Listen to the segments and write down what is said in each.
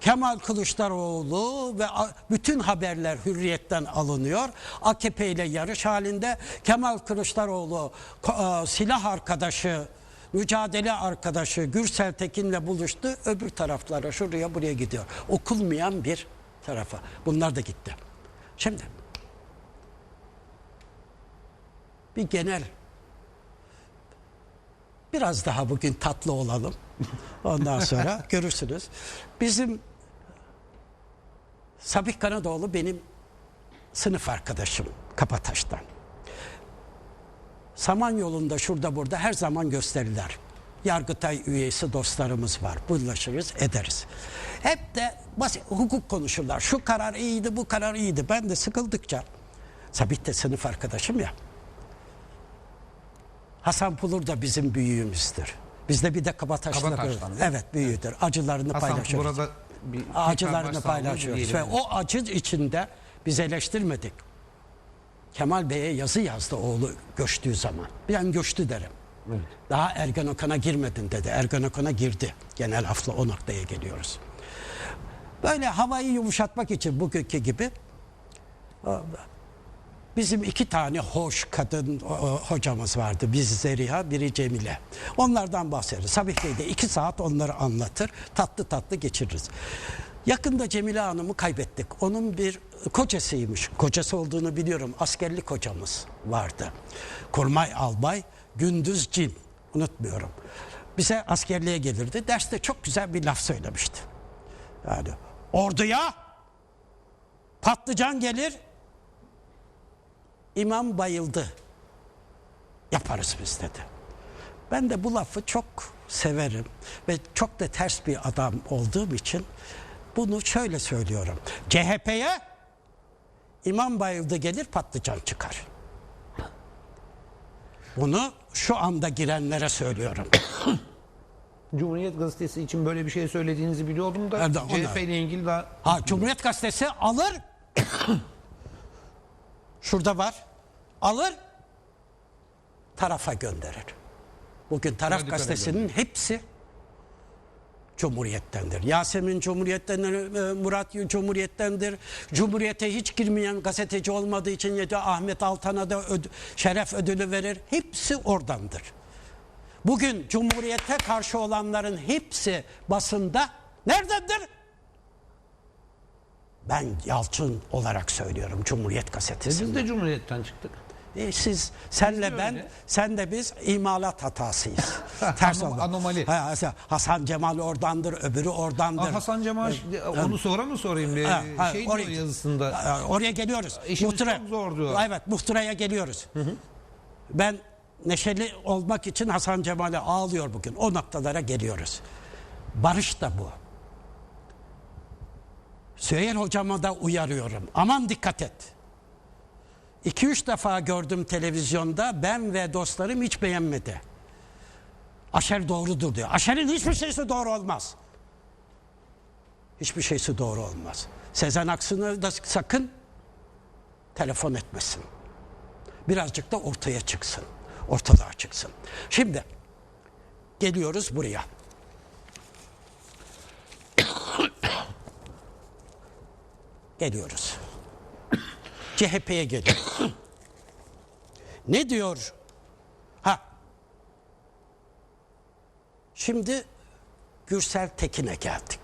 Kemal Kılıçdaroğlu ve bütün haberler hürriyetten alınıyor. AKP ile yarış halinde Kemal Kılıçdaroğlu e, silah arkadaşı mücadele arkadaşı Gürsel Tekin'le buluştu. Öbür taraflara şuraya buraya gidiyor. Okulmayan bir tarafa. Bunlar da gitti. Şimdi bir genel biraz daha bugün tatlı olalım. Ondan sonra görürsünüz. Bizim Sabih Kanadoğlu benim sınıf arkadaşım Kapataş'tan. Samanyolu'nda şurada burada her zaman gösteriler. Yargıtay üyesi dostlarımız var. Buluşuruz ederiz. Hep de basit hukuk konuşurlar. Şu karar iyiydi, bu karar iyiydi. Ben de sıkıldıkça Sabih de sınıf arkadaşım ya. Hasan Pulur da bizim büyüğümüzdür. Bizde bir de mi? evet büyüğüdür. Acılarını Hasan paylaşıyoruz. burada bir Acılarını paylaşıyoruz. Ve o acı içinde biz eleştirmedik. Kemal Bey'e yazı yazdı oğlu göçtüğü zaman. Ben göçtü derim. Daha Ergenekon'a girmedin dedi. Ergenekon'a girdi. Genel hafla o noktaya geliyoruz. Böyle havayı yumuşatmak için bugünkü gibi Bizim iki tane hoş kadın hocamız vardı. Biz Zeriha, biri Cemile. Onlardan bahsederiz. Sabih Bey de iki saat onları anlatır. Tatlı tatlı geçiririz. Yakında Cemile Hanım'ı kaybettik. Onun bir kocasıymış. Kocası olduğunu biliyorum. Askerlik hocamız vardı. Kurmay Albay, Gündüz Cin. Unutmuyorum. Bize askerliğe gelirdi. Derste çok güzel bir laf söylemişti. Yani orduya patlıcan gelir, İmam bayıldı. Yaparız biz dedi. Ben de bu lafı çok severim ve çok da ters bir adam olduğum için bunu şöyle söylüyorum. CHP'ye İmam bayıldı gelir patlıcan çıkar. Bunu şu anda girenlere söylüyorum. Cumhuriyet Gazetesi için böyle bir şey söylediğinizi biliyordum da Erdoğan, CHP ile ilgili daha Ha Cumhuriyet Gazetesi alır. Şurada var. Alır. Tarafa gönderir. Bugün Taraf Radikale Gazetesi'nin hepsi Cumhuriyettendir. Yasemin Cumhuriyettendir, e, Murat Cumhuriyettendir. Cumhuriyete hiç girmeyen gazeteci olmadığı için ya da Ahmet Altan'a da öd- şeref ödülü verir. Hepsi oradandır. Bugün Cumhuriyete karşı olanların hepsi basında nerededir? Ben Yalçın olarak söylüyorum Cumhuriyet Gazetesi'nde. biz de Cumhuriyet'ten çıktık. E, siz, senle ben, öyle. sen de biz imalat hatasıyız. Ters Anom- anomali. Ha, Hasan Cemal oradandır, öbürü oradandır. Aa, Hasan Cemal onu sonra mı sorayım? Ee, Ha, ha, şey oraya- yazısında. Ha, Oraya geliyoruz. İşimiz çok zor diyor. Evet, muhtıraya geliyoruz. Ben neşeli olmak için Hasan Cemal'e ağlıyor bugün. O noktalara geliyoruz. Barış da bu. Süheyl hocama da uyarıyorum. Aman dikkat et. 2-3 defa gördüm televizyonda ben ve dostlarım hiç beğenmedi. Aşer doğrudur diyor. Aşer'in hiçbir şeysi doğru olmaz. Hiçbir şeysi doğru olmaz. Sezen Aksu'na da sakın telefon etmesin. Birazcık da ortaya çıksın. Ortalığa çıksın. Şimdi geliyoruz buraya. Geliyoruz. CHP'ye geliyoruz. ne diyor? Ha. Şimdi Gürsel Tekin'e geldik.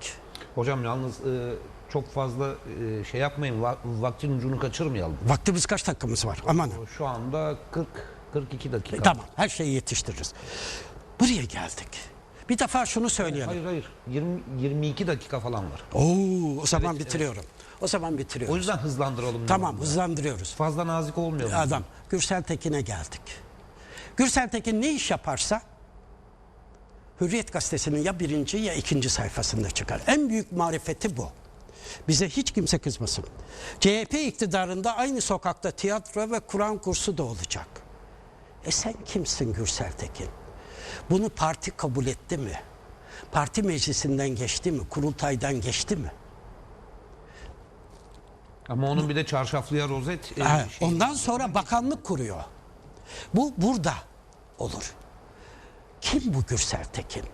Hocam yalnız e, çok fazla e, şey yapmayın. va- vaktin ucunu kaçırmayalım. Vaktimiz kaç dakikamız var? Aman. Şu anda 40 42 dakika. E, Tamam her şeyi yetiştiririz. Buraya geldik. Bir defa şunu söyleyelim. Hayır hayır. 20 22 dakika falan var. Oo, o zaman bitiriyorum. O zaman O bitiriyoruz. yüzden hızlandıralım. Tamam hızlandırıyoruz. Fazla nazik olmayalım. Adam Gürsel Tekin'e geldik. Gürsel Tekin ne iş yaparsa Hürriyet gazetesinin ya birinci ya ikinci sayfasında çıkar. En büyük marifeti bu. Bize hiç kimse kızmasın. CHP iktidarında aynı sokakta tiyatro ve Kur'an kursu da olacak. E sen kimsin Gürsel Tekin? Bunu parti kabul etti mi? Parti meclisinden geçti mi? Kurultaydan geçti mi? Ama onun bir de çarşaflıya rozet. e, Ha, şey- ondan sonra bakanlık kuruyor. Bu burada olur. Kim bu Gürsel Tekin?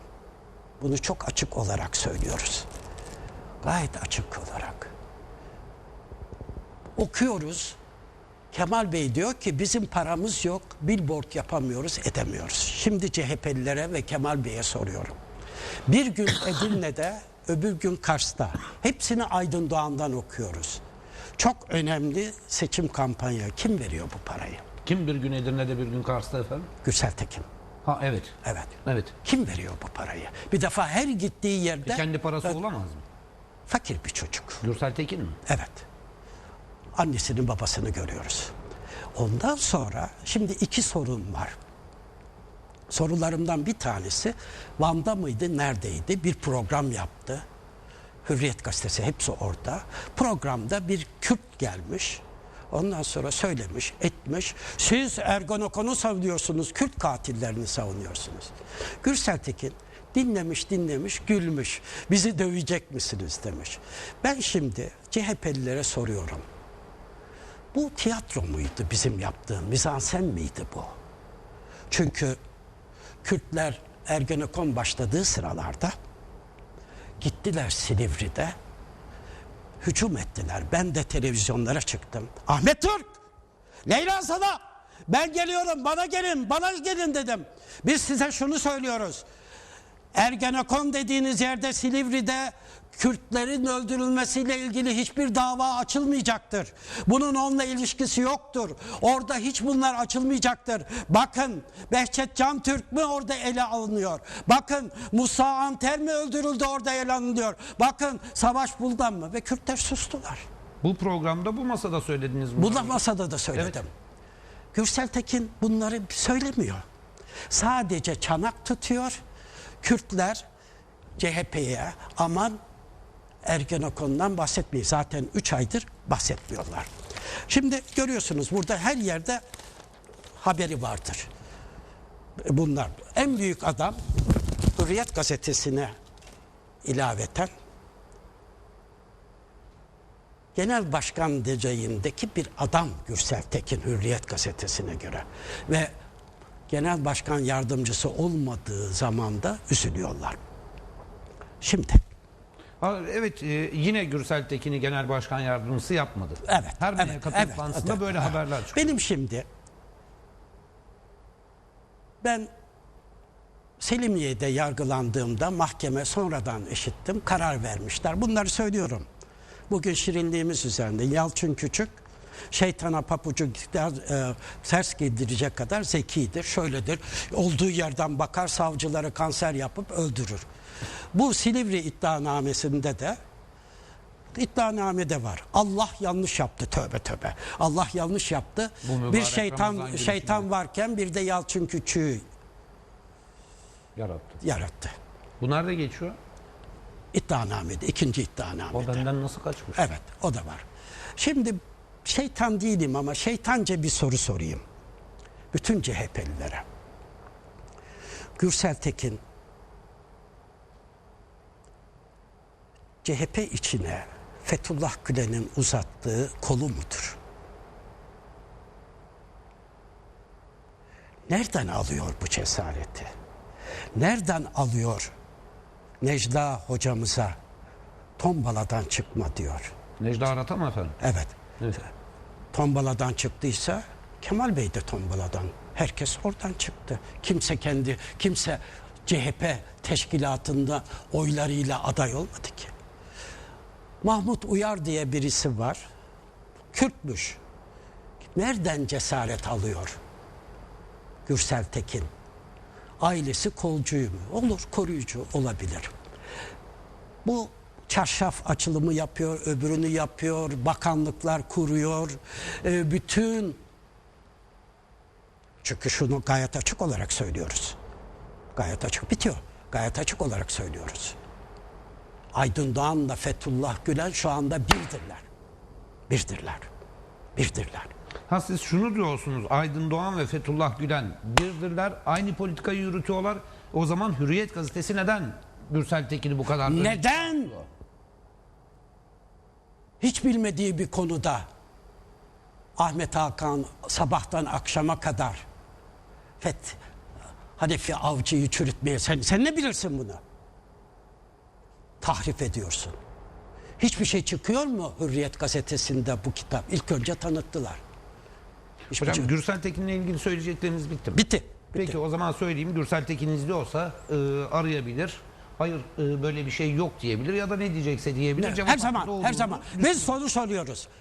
Bunu çok açık olarak söylüyoruz. Gayet açık olarak. Okuyoruz. Kemal Bey diyor ki bizim paramız yok, billboard yapamıyoruz, edemiyoruz. Şimdi CHP'lilere ve Kemal Bey'e soruyorum. Bir gün Edirne'de, öbür gün Kars'ta. Hepsini Aydın Doğan'dan okuyoruz. Çok önemli seçim kampanya. Kim veriyor bu parayı? Kim bir gün Edirne'de bir gün Kars'ta efendim? Gürsel Tekin. Ha evet. Evet. Evet. Kim veriyor bu parayı? Bir defa her gittiği yerde Kendi parası olamaz mı? fakir bir çocuk. Gürsel Tekin mi? Evet. Annesinin babasını görüyoruz. Ondan sonra şimdi iki sorun var. Sorularımdan bir tanesi Van'da mıydı, neredeydi? Bir program yaptı. Hürriyet gazetesi hepsi orada. Programda bir Kürt gelmiş. Ondan sonra söylemiş, etmiş. Siz Ergonokon'u savunuyorsunuz, Kürt katillerini savunuyorsunuz. Gürsel Tekin dinlemiş dinlemiş gülmüş. Bizi dövecek misiniz demiş. Ben şimdi CHP'lilere soruyorum. Bu tiyatro muydu bizim yaptığım? Mizansen miydi bu? Çünkü Kürtler Ergenekon başladığı sıralarda gittiler Silivri'de hücum ettiler. Ben de televizyonlara çıktım. Ahmet Türk! Leyla sana! Ben geliyorum bana gelin bana gelin dedim. Biz size şunu söylüyoruz. Ergenekon dediğiniz yerde Silivri'de Kürtlerin öldürülmesiyle ilgili hiçbir dava açılmayacaktır. Bunun onunla ilişkisi yoktur. Orada hiç bunlar açılmayacaktır. Bakın Behçet Can Türk mü orada ele alınıyor? Bakın Musa Anter mi öldürüldü orada ele alınıyor? Bakın Savaş Buldan mı? Ve Kürtler sustular. Bu programda bu masada söylediniz mi? Bu da masada da söyledim. Gürsel Tekin bunları söylemiyor. Sadece çanak tutuyor. Kürtler CHP'ye aman Ergenekon'dan bahsetmeyin. Zaten 3 aydır bahsetmiyorlar. Şimdi görüyorsunuz burada her yerde haberi vardır. Bunlar en büyük adam Hürriyet gazetesine ilaveten Genel Başkan Decayindeki bir adam Gürsel Tekin Hürriyet gazetesine göre ve Genel Başkan Yardımcısı olmadığı zamanda üzülüyorlar. Şimdi evet e, yine Gürsel Tekin'i genel başkan yardımcısı yapmadı. evet Her evet, evet, evet, toplantısında evet, böyle evet. haberler çıkıyor. Benim şimdi ben Selimiye'de yargılandığımda mahkeme sonradan işittim karar vermişler. Bunları söylüyorum. Bugün şirinliğimiz üzerinde Yalçın Küçük şeytana papucu e, ters giydirecek kadar zekidir. Şöyledir. Olduğu yerden bakar savcıları kanser yapıp öldürür. Bu Silivri iddianamesinde de iddianamede var. Allah yanlış yaptı tövbe tövbe. Allah yanlış yaptı. Bir şeytan şeytan varken bir de Yalçın Küçüğü Yarattı. yarattı. Bu nerede geçiyor? İddianamede, ikinci iddianamede. O benden nasıl kaçmış? Evet, o da var. Şimdi şeytan değilim ama şeytanca bir soru sorayım. Bütün CHP'lilere. Gürsel Tekin CHP içine Fethullah Gülen'in uzattığı kolu mudur? Nereden alıyor bu cesareti? Nereden alıyor Necla hocamıza tombaladan çıkma diyor. Necla Arata mı efendim? Evet. Evet. Tombaladan çıktıysa Kemal Bey de tombaladan. Herkes oradan çıktı. Kimse kendi, kimse CHP teşkilatında oylarıyla aday olmadı ki. Mahmut Uyar diye birisi var. Kürtmüş. Nereden cesaret alıyor? Gürsel Tekin. Ailesi kolcuyu mu? Olur, koruyucu olabilir. Bu çarşaf açılımı yapıyor, öbürünü yapıyor, bakanlıklar kuruyor. Ee, bütün çünkü şunu gayet açık olarak söylüyoruz. Gayet açık bitiyor. Gayet açık olarak söylüyoruz. Aydın Doğan'la Fethullah Gülen şu anda birdirler. Birdirler. Birdirler. Ha siz şunu diyorsunuz Aydın Doğan ve Fethullah Gülen birdirler aynı politikayı yürütüyorlar. O zaman Hürriyet gazetesi neden Gürsel Tekin'i bu kadar Neden? Hiç bilmediği bir konuda Ahmet Hakan sabahtan akşama kadar Feth Hanefi Avcı'yı çürütmeye sen, sen ne bilirsin bunu? Tahrif ediyorsun. Hiçbir şey çıkıyor mu Hürriyet gazetesinde bu kitap? İlk önce tanıttılar. Hiçbir Hocam şey- Gürsel Tekin'le ilgili söyleyecekleriniz bitti mi? Bitti. Bitti. Peki o zaman söyleyeyim Gürsel Tekin izliyorsa e, arayabilir. Hayır e, böyle bir şey yok diyebilir ya da ne diyecekse diyebilir. Cevap Her zaman, her olduğunu zaman. Biz soru soruyoruz.